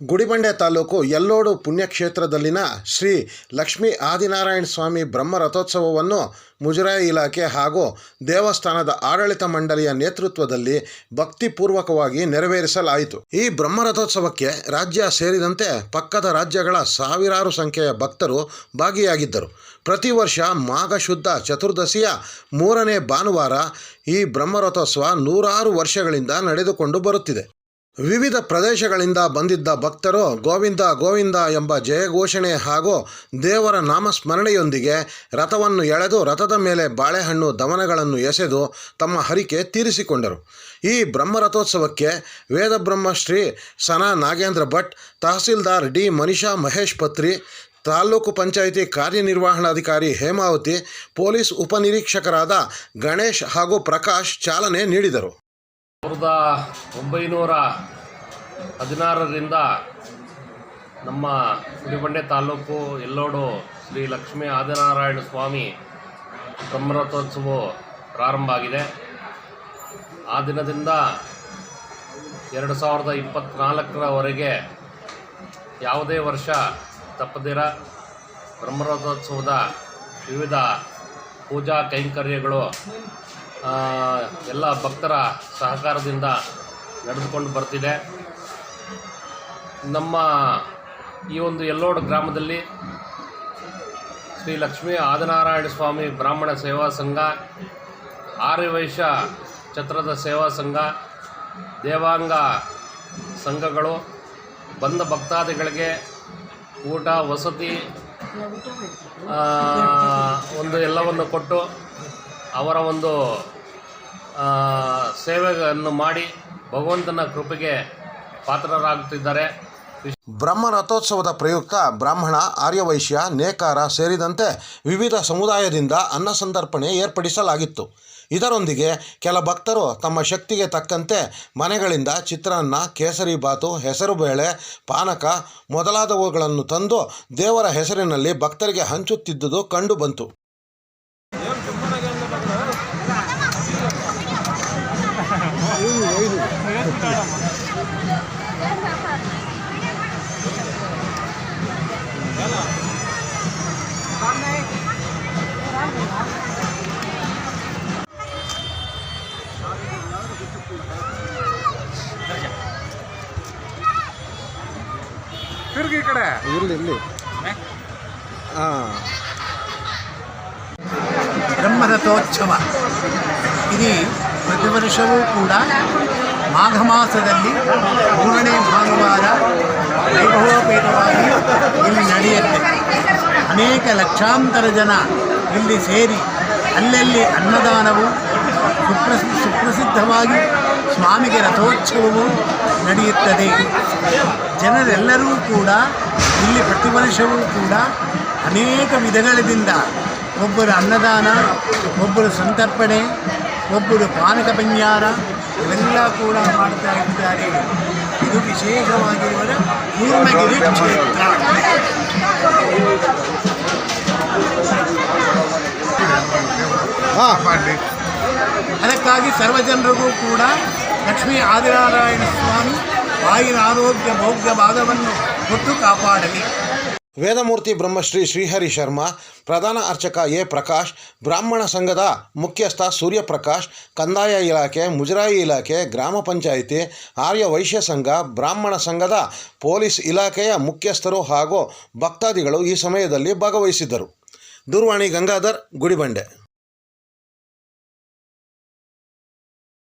ಗುಡಿಬಂಡೆ ತಾಲೂಕು ಯಲ್ಲೋಡು ಪುಣ್ಯಕ್ಷೇತ್ರದಲ್ಲಿನ ಶ್ರೀ ಲಕ್ಷ್ಮೀ ಆದಿನಾರಾಯಣ ಸ್ವಾಮಿ ಬ್ರಹ್ಮ ರಥೋತ್ಸವವನ್ನು ಮುಜರಾಯಿ ಇಲಾಖೆ ಹಾಗೂ ದೇವಸ್ಥಾನದ ಆಡಳಿತ ಮಂಡಳಿಯ ನೇತೃತ್ವದಲ್ಲಿ ಭಕ್ತಿಪೂರ್ವಕವಾಗಿ ನೆರವೇರಿಸಲಾಯಿತು. ಈ ಬ್ರಹ್ಮ ರಥೋತ್ಸವಕ್ಕೆ ರಾಜ್ಯ ಸೇರಿದಂತೆ ಪಕ್ಕದ ರಾಜ್ಯಗಳ ಸಾವಿರಾರು ಸಂಖ್ಯೆಯ ಭಕ್ತರು ಭಾಗಿಯಾಗಿದ್ದರು. ಪ್ರತಿ ವರ್ಷ ಮಾಘ ಶುದ್ಧ ಚತುರ್ದಶಿಯ ಮೂರನೇ ಭಾನುವಾರ ಈ ಬ್ರಹ್ಮರಥೋತ್ಸವ ನೂರಾರು ವರ್ಷಗಳಿಂದ ನಡೆದುಕೊಂಡು ಬರುತ್ತಿದೆ. ವಿವಿಧ ಪ್ರದೇಶಗಳಿಂದ ಬಂದಿದ್ದ ಭಕ್ತರು ಗೋವಿಂದ ಗೋವಿಂದ ಎಂಬ ಜಯಘೋಷಣೆ ಹಾಗೂ ದೇವರ ನಾಮಸ್ಮರಣೆಯೊಂದಿಗೆ ರಥವನ್ನು ಎಳೆದು ರಥದ ಮೇಲೆ ಬಾಳೆಹಣ್ಣು ದಮನಗಳನ್ನು ಎಸೆದು ತಮ್ಮ ಹರಿಕೆ ತೀರಿಸಿಕೊಂಡರು. ಈ ಬ್ರಹ್ಮರಥೋತ್ಸವಕ್ಕೆ ವೇದಬ್ರಹ್ಮ ಶ್ರೀ ಸನಾ ನಾಗೇಂದ್ರ ಭಟ್, ತಹಸೀಲ್ದಾರ್ ಡಿ ಮನಿಷಾ ಮಹೇಶ್ ಪತ್ರಿ, ತಾಲ್ಲೂಕು ಪಂಚಾಯಿತಿ ಕಾರ್ಯನಿರ್ವಹಣಾಧಿಕಾರಿ ಹೇಮಾವತಿ, ಪೊಲೀಸ್ ಉಪನಿರೀಕ್ಷಕರಾದ ಗಣೇಶ್ ಹಾಗೂ ಪ್ರಕಾಶ್ ಚಾಲನೆ ನೀಡಿದರು. ಸಾವಿರದ ಒಂಬೈನೂರ ಹದಿನಾರರಿಂದ ನಮ್ಮ ಗುಡಿಬಂಡೆ ತಾಲೂಕು ಎಲ್ಲೋಡು ಶ್ರೀ ಲಕ್ಷ್ಮೀ ಆದಿನಾರಾಯಣ ಸ್ವಾಮಿ ಬ್ರಹ್ಮರಥೋತ್ಸವ ಪ್ರಾರಂಭ ಆಗಿದೆ. ಆ ದಿನದಿಂದ ಎರಡು ಸಾವಿರದ ಇಪ್ಪತ್ತ್ನಾಲ್ಕರವರೆಗೆ ಯಾವುದೇ ವರ್ಷ ತಪ್ಪದಿರ ಬ್ರಹ್ಮರಥೋತ್ಸವದ ವಿವಿಧ ಪೂಜಾ ಕೈಂಕರ್ಯಗಳು ಎಲ್ಲ ಭಕ್ತರ ಸಹಕಾರದಿಂದ ನಡೆದುಕೊಂಡು ಬರ್ತಿದೆ. ನಮ್ಮ ಈ ಒಂದು ಎಲ್ಲೋಡ್ ಗ್ರಾಮದಲ್ಲಿ ಶ್ರೀ ಲಕ್ಷ್ಮೀ ಆದನಾರಾಯಣ ಸ್ವಾಮಿ ಬ್ರಾಹ್ಮಣ ಸೇವಾ ಸಂಘ ಆರ್ಯವೈಶ್ಯ ಛತ್ರದ ಸೇವಾ ಸಂಘ, ದೇವಾಂಗ ಸಂಘಗಳು, ಬಂದ ಭಕ್ತಾದಿಗಳಿಗೆ ಊಟ, ವಸತಿ ಒಂದು ಎಲ್ಲವನ್ನು ಕೊಟ್ಟು ಅವರ ಒಂದು ಸೇವೆಗಳನ್ನು ಮಾಡಿ ಭಗವಂತನ ಕೃಪೆಗೆ ಪಾತ್ರರಾಗುತ್ತಿದ್ದಾರೆ. ಬ್ರಹ್ಮ ರಥೋತ್ಸವದ ಪ್ರಯುಕ್ತ ಬ್ರಾಹ್ಮಣ, ಆರ್ಯವೈಶ್ಯ, ನೇಕಾರ ಸೇರಿದಂತೆ ವಿವಿಧ ಸಮುದಾಯದಿಂದ ಅನ್ನ ಸಂದರ್ಪಣೆ ಏರ್ಪಡಿಸಲಾಗಿತ್ತು. ಇದರೊಂದಿಗೆ ಕೆಲ ಭಕ್ತರು ತಮ್ಮ ಶಕ್ತಿಗೆ ತಕ್ಕಂತೆ ಮನೆಗಳಿಂದ ಚಿತ್ರಾನ್ನ, ಕೇಸರಿ ಬಾತು ಹೆಸರುಬೇಳೆ ಪಾನಕ ಮೊದಲಾದವುಗಳನ್ನು ತಂದು ದೇವರ ಹೆಸರಿನಲ್ಲಿ ಭಕ್ತರಿಗೆ ಹಂಚುತ್ತಿದ್ದುದು ಕಂಡುಬಂತು. ತಿರುಗಿ ಈ ಕಡೆ ಇಲ್ಲಿ ಇಲ್ಲಿ ಹಾಂ ಬ್ರಹ್ಮರಥೋತ್ಸವ ಇದು ಪ್ರತಿ ವರ್ಷವೂ ಕೂಡ ಮಾಘ ಮಾಸದಲ್ಲಿ ಮೂರನೇ ಭಾನುವಾರ ವೈಭವೋಪೇತವಾಗಿ ಇಲ್ಲಿ ನಡೆಯುತ್ತೆ. ಅನೇಕ ಲಕ್ಷಾಂತರ ಜನ ಇಲ್ಲಿ ಸೇರಿ ಅಲ್ಲಲ್ಲಿ ಅನ್ನದಾನವು ಸುಪ್ರಸಿ, ಸುಪ್ರಸಿದ್ಧವಾಗಿ ಸ್ವಾಮಿಗೆ ರಥೋತ್ಸವವು ನಡೆಯುತ್ತದೆ. ಜನರೆಲ್ಲರೂ ಕೂಡ ಇಲ್ಲಿ ಪ್ರತಿ ವರ್ಷವೂ ಕೂಡ ಅನೇಕ ವಿಧಗಳಿಂದ ಒಬ್ಬರು ಅನ್ನದಾನ, ಒಬ್ಬರು ಸಂತರ್ಪಣೆ, ಒಬ್ಬರು ಪಾನಕ ಪಂಜಾರ ಇವೆಲ್ಲ ಕೂಡ ಮಾಡ್ತಾ ಇದ್ದಾರೆ ಇದು ವಿಶೇಷವಾಗಿರುವ ಕೂರ್ಮಗಿರಿ ಕ್ಷೇತ್ರ ಹಾಂ ಮಾಡಿ ಅದಕ್ಕಾಗಿ ಸರ್ವಜನರಿಗೂ ಕೂಡ ಲಕ್ಷ್ಮೀ ಆದಿನಾರಾಯಣ ಸ್ವಾಮಿ ಆಯುರ ಆರೋಗ್ಯ ಭೋಗ್ಯ ಭಾಗವನ್ನು ಕೊಟ್ಟು ಕಾಪಾಡಲಿ ವೇದಮೂರ್ತಿ ಬ್ರಹ್ಮಶ್ರೀ ಶ್ರೀಹರಿ ಶರ್ಮಾ, ಪ್ರಧಾನ ಅರ್ಚಕ ಎ ಪ್ರಕಾಶ್, ಬ್ರಾಹ್ಮಣ ಸಂಘದ ಮುಖ್ಯಸ್ಥ ಸೂರ್ಯಪ್ರಕಾಶ್, ಕಂದಾಯ ಇಲಾಖೆ, ಮುಜರಾಯಿ ಇಲಾಖೆ, ಗ್ರಾಮ ಪಂಚಾಯಿತಿ, ಆರ್ಯ ವೈಶ್ಯ ಸಂಘ, ಬ್ರಾಹ್ಮಣ ಸಂಘದ ಪೊಲೀಸ್ ಇಲಾಖೆಯ ಮುಖ್ಯಸ್ಥರು ಹಾಗೂ ಭಕ್ತಾದಿಗಳು ಈ ಸಮಯದಲ್ಲಿ ಭಾಗವಹಿಸಿದ್ದರು. ದೂರವಾಣಿ ಗಂಗಾಧರ್, ಗುಡಿಬಂಡೆ.